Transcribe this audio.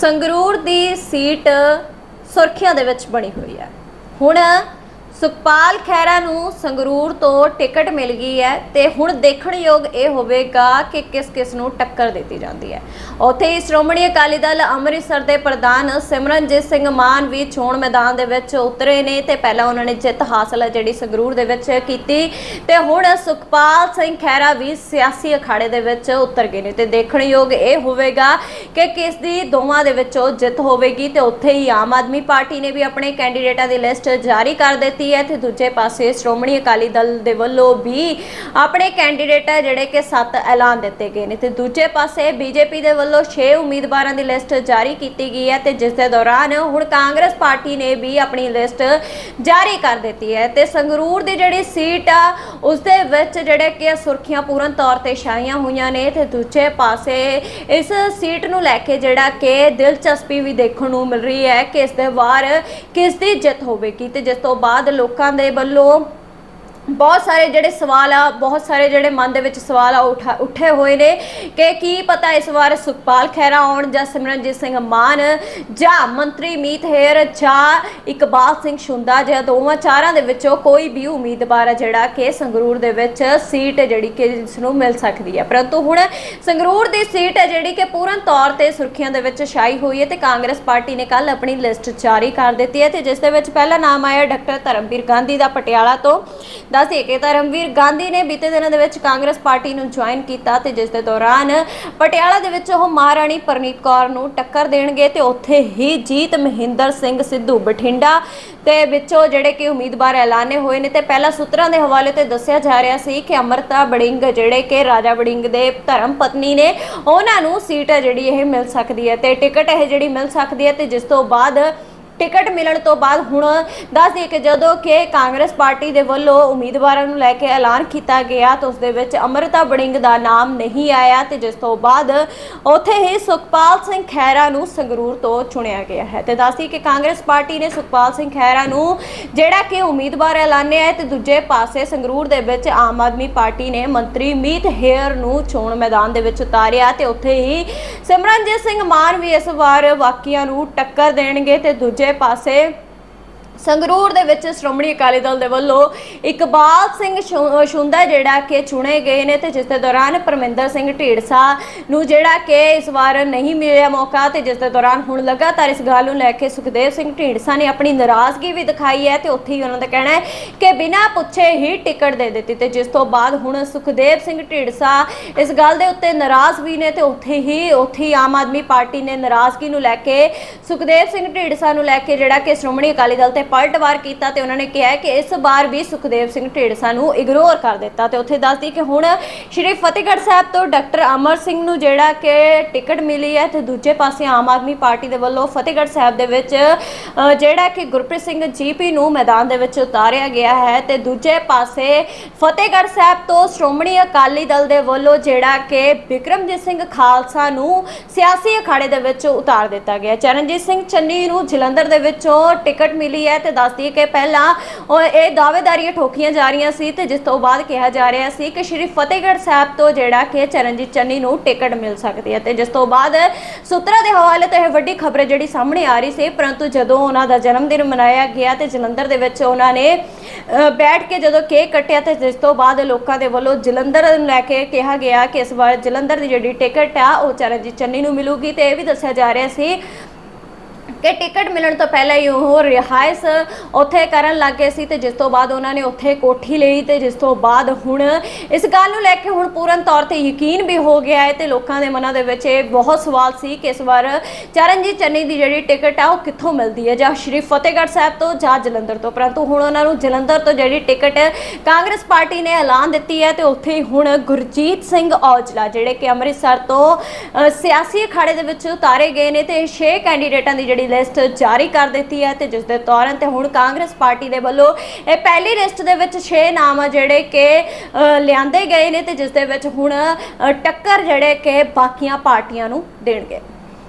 ਸੰਗਰੂਰ ਦੀ seat ਸੁਰਖੀਆਂ ਦੇ ਵਿੱਚ ਬਣੀ ਹੋਈ ਹੈ। ਹੁਣ ਸੁਖਪਾਲ ਖਹਿਰਾ ਨੂੰ ਸੰਗਰੂਰ ਤੋਂ ਟਿਕਟ ਮਿਲ ਗਈ ਹੈ ਤੇ ਹੁਣ ਦੇਖਣਯੋਗ ਇਹ ਹੋਵੇਗਾ ਕਿ ਕਿਸ ਕਿਸ ਨੂੰ ਟੱਕਰ ਦਿੱਤੀ ਜਾਂਦੀ ਹੈ। ਉੱਥੇ ਹੀ ਸ਼੍ਰੋਮਣੀ ਅਕਾਲੀ ਦਲ ਅੰਮ੍ਰਿਤਸਰ ਦੇ ਪ੍ਰਧਾਨ ਸਿਮਰਨਜੀਤ ਸਿੰਘ ਮਾਨ ਵੀ ਚੋਣ ਮੈਦਾਨ ਦੇ ਵਿੱਚ ਉਤਰੇ ਨੇ ਤੇ ਪਹਿਲਾਂ ਉਹਨਾਂ ਨੇ ਜਿੱਤ ਹਾਸਲ ਹੈ ਜਿਹੜੀ ਸੰਗਰੂਰ ਦੇ ਵਿੱਚ ਕੀਤੀ ਤੇ ਹੁਣ ਸੁਖਪਾਲ ਸਿੰਘ ਖਹਿਰਾ ਵੀ ਸਿਆਸੀ ਅਖਾੜੇ ਦੇ ਵਿੱਚ ਉਤਰ ਗਏ ਨੇ ਤੇ ਦੇਖਣਯੋਗ ਇਹ ਹੋਵੇਗਾ ਕਿ ਕਿਸ ਦੀ ਦੋਵਾਂ ਦੇ ਵਿੱਚੋਂ ਜਿੱਤ ਹੋਵੇਗੀ ਤੇ ਉੱਥੇ ਹੀ ਆਮ ਆਦਮੀ ਪਾਰਟੀ ਨੇ ਵੀ ਆਪਣੇ ਕੈਂਡੀਡੇਟਾਂ ਦੀ ਲਿਸਟ ਜਾਰੀ ਕਰ ਦਿੱਤੀ ਹੈ ਤੇ ਦੂਜੇ ਪਾਸੇ ਸ਼੍ਰੋਮਣੀ ਅਕਾਲੀ ਦਲ ਦੇ ਵੱਲੋਂ ਵੀ ਆਪਣੇ ਕੈਂਡੀਡੇਟ ਹੈ ਜਿਹੜੇ ਕਿ ਸੱਤ ਐਲਾਨ ਦਿੱਤੇ ਗਏ ਨੇ ਤੇ ਦੂਜੇ ਪਾਸੇ ਬੀਜੇਪੀ ਦੇ ਵੱਲੋਂ 6 ਉਮੀਦਵਾਰਾਂ ਦੀ ਲਿਸਟ ਜਾਰੀ ਕੀਤੀ ਗਈ ਹੈ ਤੇ ਜਿਸ ਦੇ ਦੌਰਾਨ ਹੁਣ ਕਾਂਗਰਸ ਪਾਰਟੀ ਨੇ ਵੀ ਆਪਣੀ ਲਿਸਟ ਜਾਰੀ ਕਰ ਦਿੱਤੀ ਹੈ ਤੇ ਸੰਗਰੂਰ ਦੀ ਜਿਹੜੀ ਸੀਟ ਆ, ਉਸ ਦੇ ਵਿੱਚ ਜਿਹੜੇ ਕਿ ਸੁਰਖੀਆਂ ਪੂਰਨ ਤੌਰ ਤੇ ਛਾਈਆਂ ਹੋਈਆਂ ਨੇ ਤੇ ਦੂਜੇ ਪਾਸੇ ਇਸ ਸੀਟ ਨੂੰ ਲੈ ਕੇ ਜਿਹੜਾ ਕਿ ਦਿਲਚਸਪੀ ਵੀ ਦੇਖਣ ਨੂੰ ਮਿਲ ਰਹੀ ਹੈ ਕਿ ਇਸ ਦੇ ਵਾਰ ਕਿਸ ਦੀ ਜਿੱਤ ਹੋਵੇਗੀ ਤੇ ਜਿਸ ਤੋਂ ਬਾਅਦ ਲੋਕਾਂ ਦੇ ਵੱਲੋਂ ਬਹੁਤ ਸਾਰੇ ਜਿਹੜੇ ਸਵਾਲ ਆ, ਬਹੁਤ ਸਾਰੇ ਜਿਹੜੇ ਮਨ ਦੇ ਵਿੱਚ ਸਵਾਲ ਆ, ਉਠਾ- ਉੱਠੇ ਹੋਏ ਨੇ ਕਿ ਕੀ ਪਤਾ ਇਸ ਵਾਰ ਸੁਖਪਾਲ ਖਹਿਰਾ ਆਉਣ ਜਾਂ ਸਿਮਰਨਜੀਤ ਸਿੰਘ ਮਾਨ ਜਾਂ ਮੰਤਰੀ ਮੀਤ ਹੇਰ ਜਾਂ ਇਕਬਾਲ ਸਿੰਘ ਸ਼ੁੰਦਾ ਜਾਂ ਦੋਵਾਂ ਚਾਰਾਂ ਦੇ ਵਿੱਚੋਂ ਕੋਈ ਵੀ ਉਮੀਦਵਾਰ ਆ ਜਿਹੜਾ ਕਿ ਸੰਗਰੂਰ ਦੇ ਵਿੱਚ ਸੀਟ ਜਿਹੜੀ ਕਿ ਇਸ ਨੂੰ ਮਿਲ ਸਕਦੀ ਹੈ ਪਰੰਤੂ ਹੁਣ ਸੰਗਰੂਰ ਦੀ ਸੀਟ ਹੈ ਜਿਹੜੀ ਕਿ ਪੂਰਨ ਤੌਰ ਤੇ ਸੁਰਖੀਆਂ ਦੇ ਵਿੱਚ ਛਾਈ ਹੋਈ ਹੈ ਤੇ ਕਾਂਗਰਸ ਪਾਰਟੀ ਨੇ ਕੱਲ ਆਪਣੀ ਲਿਸਟ ਜਾਰੀ ਕਰ ਦਿੱਤੀ ਹੈ ਤੇ ਜਿਸ ਦੇ ਵਿੱਚ ਪਹਿਲਾ ਨਾਮ ਆਇਆ ਡਾਕਟਰ ਧਰਮਵੀਰ ਗਾਂਧੀ ਦਾ ਪਟਿਆਲਾ ਤੋਂ। ਦੱਸਦੇ ਕਿ ਧਰਮਵੀਰ ਗਾਂਧੀ ਨੇ ਬੀਤੇ ਦਿਨਾਂ ਦੇ ਵਿੱਚ ਕਾਂਗਰਸ ਪਾਰਟੀ ਨੂੰ ਜੁਆਇਨ ਕੀਤਾ ਤੇ ਜਿਸ ਦੇ ਦੌਰਾਨ ਪਟਿਆਲਾ ਦੇ ਵਿੱਚ ਉਹ ਮਹਾਰਾਣੀ ਪਰਨੀਤ ਕੌਰ ਨੂੰ ਟੱਕਰ ਦੇਣਗੇ ਤੇ ਉੱਥੇ ਹੀ ਜੀਤ ਮਹਿੰਦਰ ਸਿੰਘ ਸਿੱਧੂ ਬਠਿੰਡਾ ਤੇ ਵਿੱਚੋਂ ਜਿਹੜੇ ਕਿ ਉਮੀਦਵਾਰ ਐਲਾਨੇ ਹੋਏ ਨੇ ਤੇ ਪਹਿਲਾ ਸੂਤਰਾਂ ਦੇ ਹਵਾਲੇ ਤੇ ਦੱਸਿਆ ਜਾ ਰਿਹਾ ਸੀ ਕਿ ਅਮਰਤਾ ਬੜਿੰਗ ਜਿਹੜੇ ਕਿ ਰਾਜਾ ਬੜਿੰਗ ਦੇ ਧਰਮ ਪਤਨੀ ਨੇ, ਉਹਨਾਂ ਨੂੰ ਸੀਟ ਜਿਹੜੀ ਇਹ ਮਿਲ ਸਕਦੀ ਹੈ ਤੇ ਟਿਕਟ ਇਹ ਜਿਹੜੀ ਮਿਲ ਸਕਦੀ ਹੈ ਤੇ ਜਿਸ ਤੋਂ ਬਾਅਦ ਟਿਕਟ ਮਿਲਣ ਤੋਂ ਬਾਅਦ ਹੁਣ ਦੱਸ ਦਈਏ ਕਿ ਜਦੋਂ ਕਿ ਕਾਂਗਰਸ ਪਾਰਟੀ ਦੇ ਵੱਲੋਂ ਉਮੀਦਵਾਰਾਂ ਨੂੰ ਲੈ ਕੇ ਐਲਾਨ ਕੀਤਾ ਗਿਆ ਤਾਂ ਉਸ ਦੇ ਵਿੱਚ ਅਮਰਤਾ ਬੜਿੰਗ ਦਾ ਨਾਮ ਨਹੀਂ ਆਇਆ ਤੇ ਜਿਸ ਤੋਂ ਬਾਅਦ ਉੱਥੇ ਹੀ ਸੁਖਪਾਲ ਸਿੰਘ ਖਹਿਰਾ ਨੂੰ ਸੰਗਰੂਰ ਤੋਂ ਚੁਣਿਆ ਗਿਆ ਹੈ। ਤੇ ਦੱਸ ਦਈਏ ਕਿ ਕਾਂਗਰਸ ਪਾਰਟੀ ਨੇ ਸੁਖਪਾਲ ਸਿੰਘ ਖਹਿਰਾ ਨੂੰ ਜਿਹੜਾ ਕਿ ਉਮੀਦਵਾਰ ਐਲਾਨਿਆ ਹੈ ਤੇ ਦੂਜੇ ਪਾਸੇ ਸੰਗਰੂਰ ਦੇ ਵਿੱਚ ਆਮ ਆਦਮੀ ਪਾਰਟੀ ਨੇ ਮੰਤਰੀ ਮੀਤ ਹੇਅਰ ਨੂੰ ਚੋਣ ਮੈਦਾਨ ਦੇ ਵਿੱਚ ਉਤਾਰਿਆ ਤੇ ਉੱਥੇ ਹੀ ਸਿਮਰਨਜੀਤ ਸਿੰਘ ਮਾਨ ਵੀ ਇਸ ਵਾਰ ਵਾਕੀਆਂ ਨੂੰ ਟੱਕਰ ਦੇਣਗੇ ਤੇ ਦੂਜੇ ਪਾਸੇ ਸੰਗਰੂਰ ਦੇ ਵਿੱਚ ਸ਼੍ਰੋਮਣੀ ਅਕਾਲੀ ਦਲ ਦੇ ਵੱਲੋਂ ਇਕਬਾਲ ਸਿੰਘ ਸ਼ੁ- ਸ਼ੁੰਦਾ ਜਿਹੜਾ ਕਿ ਚੁਣੇ ਗਏ ਨੇ ਤੇ ਜਿਸ ਦੇ ਦੌਰਾਨ ਪਰਮਿੰਦਰ ਸਿੰਘ ਢੀੜਸਾ ਨੂੰ ਜਿਹੜਾ ਕਿ ਇਸ ਵਾਰ ਨਹੀਂ ਮਿਲਿਆ ਮੌਕਾ ਤੇ ਜਿਸ ਦੇ ਦੌਰਾਨ ਹੁਣ ਲਗਾਤਾਰ ਇਸ ਗੱਲ ਨੂੰ ਲੈ ਕੇ ਸੁਖਦੇਵ ਸਿੰਘ ਢੀੜਸਾ ਨੇ ਆਪਣੀ ਨਾਰਾਜ਼ਗੀ ਵੀ ਦਿਖਾਈ ਹੈ ਤੇ ਉੱਥੇ ਹੀ ਉਹਨਾਂ ਦਾ ਕਹਿਣਾ ਹੈ ਕਿ ਬਿਨਾਂ ਪੁੱਛੇ ਹੀ ਟਿਕਟ ਦੇ ਦਿੱਤੀ ਤੇ ਜਿਸ ਤੋਂ ਬਾਅਦ ਹੁਣ ਸੁਖਦੇਵ ਸਿੰਘ ਢੀੜਸਾ ਇਸ ਗੱਲ ਦੇ ਉੱਤੇ ਨਾਰਾਜ਼ ਵੀ ਨੇ ਤੇ ਉੱਥੇ ਹੀ ਉੱਥੇ ਹੀ ਆਮ ਆਦਮੀ ਪਾਰਟੀ ਨੇ ਨਾਰਾਜ਼ਗੀ ਨੂੰ ਲੈ ਕੇ ਸੁਖਦੇਵ ਸਿੰਘ ਢੀੜਸਾ ਨੂੰ ਲੈ ਕੇ ਜਿਹੜਾ ਕਿ ਸ਼੍ਰੋਮਣੀ ਅਕਾਲੀ ਦਲ ਤੇ ਪਲਟਵਾਰ ਕੀਤਾ ਤੇ ਉਹਨਾਂ ਨੇ ਕਿਹਾ ਕਿ ਇਸ ਵਾਰ ਵੀ ਸੁਖਦੇਵ ਸਿੰਘ ਢੇੜਸਾ ਨੂੰ ਇਗਨੋਰ ਕਰ ਦਿੱਤਾ ਤੇ ਉੱਥੇ ਦੱਸਦੀ ਕਿ ਹੁਣ ਸ਼੍ਰੀ ਫਤਿਹਗੜ੍ਹ ਸਾਹਿਬ ਤੋਂ ਡਾਕਟਰ ਅਮਰ ਸਿੰਘ ਨੂੰ ਜਿਹੜਾ ਕਿ ਟਿਕਟ ਮਿਲੀ ਹੈ ਤੇ ਦੂਜੇ ਪਾਸੇ ਆਮ ਆਦਮੀ ਪਾਰਟੀ ਦੇ ਵੱਲੋਂ ਫਤਿਹਗੜ੍ਹ ਸਾਹਿਬ ਦੇ ਵਿੱਚ ਜਿਹੜਾ ਕਿ ਗੁਰਪ੍ਰੀਤ ਸਿੰਘ ਜੀਪੀ ਨੂੰ ਮੈਦਾਨ ਦੇ ਵਿੱਚ ਉਤਾਰਿਆ ਗਿਆ ਹੈ ਤੇ ਦੂਜੇ ਪਾਸੇ ਫਤਿਹਗੜ੍ਹ ਸਾਹਿਬ ਤੋਂ ਸ਼੍ਰੋਮਣੀ ਅਕਾਲੀ ਦਲ ਦੇ ਵੱਲੋਂ ਜਿਹੜਾ ਕਿ ਬਿਕਰਮਜੀਤ ਸਿੰਘ ਖਾਲਸਾ ਨੂੰ ਸਿਆਸੀ ਅਖਾੜੇ ਦੇ ਵਿੱਚ ਉਤਾਰ ਦਿੱਤਾ ਗਿਆ। ਚਰਨਜੀਤ ਸਿੰਘ ਚੰਨੀ ਨੂੰ ਜਲੰਧਰ ਦੇ ਵਿੱਚੋਂ ਟਿਕਟ ਮਿਲੀ ਹੈ ਤੇ ਦੱਸਦੀ ਹੈ ਕਿ ਪਹਿਲਾਂ ਇਹ ਦਾਅਵੇਦਾਰੀਆਂ ਠੋਕੀਆਂ ਜਾ ਰਹੀਆਂ ਸੀ ਤੇ ਜਿਸ ਤੋਂ ਬਾਅਦ ਕਿਹਾ ਜਾ ਰਿਹਾ ਸੀ ਕਿ ਸ਼੍ਰੀ ਫਤਿਹਗੜ੍ਹ ਸਾਹਿਬ ਤੋਂ ਜਿਹੜਾ ਕਿ ਚਰਨਜੀਤ ਚੰਨੀ ਨੂੰ ਟਿਕਟ ਮਿਲ ਸਕਦੀ ਹੈ ਤੇ ਜਿਸ ਤੋਂ ਬਾਅਦ ਸੂਤਰਾਂ ਦੇ ਹਵਾਲੇ ਤੋਂ ਇਹ ਵੱਡੀ ਖਬਰ ਜਿਹੜੀ ਸਾਹਮਣੇ ਆ ਰਹੀ ਸੀ ਪਰੰਤੂ ਜਦੋਂ ਉਹਨਾਂ ਦਾ ਜਨਮ ਦਿਨ ਮਨਾਇਆ ਗਿਆ ਤੇ ਜਲੰਧਰ ਦੇ ਵਿੱਚ ਉਹਨਾਂ ਨੇ ਅ, ਬੈਠ ਕੇ ਜਦੋਂ ਕੇਕ ਕੱਟਿਆ ਤੇ ਜਿਸ ਤੋਂ ਬਾਅਦ ਲੋਕਾਂ ਦੇ ਵੱਲੋਂ ਜਲੰਧਰ ਨੂੰ ਲੈ ਕੇ ਕਿਹਾ ਗਿਆ ਕਿ ਇਸ ਵਾਰ ਜਲੰਧਰ ਦੀ ਜਿਹੜੀ ਟਿਕਟ ਆ ਉਹ ਚਰਨਜੀਤ ਚੰਨੀ ਨੂੰ ਮਿਲੂਗੀ ਤੇ ਇਹ ਵੀ ਦੱਸਿਆ ਜਾ ਰਿਹਾ ਸੀ ਕਿ ਟਿਕਟ ਮਿਲਣ ਤੋਂ ਪਹਿਲਾਂ ਹੀ ਉਹ ਰਿਹਾਇਸ਼ ਉੱਥੇ ਕਰਨ ਲੱਗ ਗਏ ਸੀ ਤੇ ਜਿਸ ਤੋਂ ਬਾਅਦ ਉਹਨਾਂ ਨੇ ਉੱਥੇ ਕੋਠੀ ਲਈ ਤੇ ਜਿਸ ਤੋਂ ਬਾਅਦ ਹੁਣ ਇਸ ਗੱਲ ਨੂੰ ਲੈ ਕੇ ਹੁਣ ਪੂਰਨ ਤੌਰ ਤੇ ਯਕੀਨ ਵੀ ਹੋ ਗਿਆ ਹੈ ਤੇ ਲੋਕਾਂ ਦੇ ਮਨਾਂ ਦੇ ਵਿੱਚ ਇਹ ਬਹੁਤ ਸਵਾਲ ਸੀ ਕਿ ਇਸ ਵਾਰ ਚਰਨਜੀਤ ਚੰਨੀ ਦੀ ਜਿਹੜੀ ਟਿਕਟ ਆ ਉਹ ਕਿੱਥੋਂ ਮਿਲਦੀ ਹੈ? ਜਾਂ ਸ਼੍ਰੀ ਫਤਿਹਗੜ੍ਹ ਸਾਹਿਬ ਤੋਂ ਜਾਂ ਜਲੰਧਰ ਤੋਂ? ਪਰੰਤੂ ਹੁਣ ਉਹਨਾਂ ਨੂੰ ਜਲੰਧਰ ਤੋਂ ਜਿਹੜੀ ਟਿਕਟ ਕਾਂਗਰਸ ਪਾਰਟੀ ਨੇ ਐਲਾਨ ਦਿੱਤੀ ਹੈ ਤੇ ਉੱਥੇ ਹੀ ਹੁਣ ਗੁਰਜੀਤ ਸਿੰਘ ਔਜਲਾ, ਜਿਹੜੇ ਕਿ ਅੰਮ੍ਰਿਤਸਰ ਤੋਂ ਸਿਆਸੀ ਅਖਾੜੇ ਦੇ ਵਿੱਚ ਉਤਾਰੇ ਗਏ ਨੇ ਤੇ 6 ਕੈਂਡੀਡੇਟਾਂ ਦੀ ਜਿਹੜੀ ਲਿਸਟ ਜਾਰੀ ਕਰ ਦਿੱਤੀ ਹੈ ਤੇ ਜਿਸ ਦੇ ਦੌਰਾਨ ਤੇ ਹੁਣ ਕਾਂਗਰਸ ਪਾਰਟੀ ਦੇ ਵੱਲੋਂ ਇਹ ਪਹਿਲੀ ਲਿਸਟ ਦੇ ਵਿੱਚ 6 ਨਾਮ ਆ ਜਿਹੜੇ ਕਿ ਲਿਆਂਦੇ ਗਏ ਨੇ ਤੇ ਜਿਸ ਦੇ ਵਿੱਚ ਹੁਣ ਟੱਕਰ ਜਿਹੜੇ ਕਿ ਬਾਕੀਆਂ ਪਾਰਟੀਆਂ ਨੂੰ ਦੇਣਗੇ।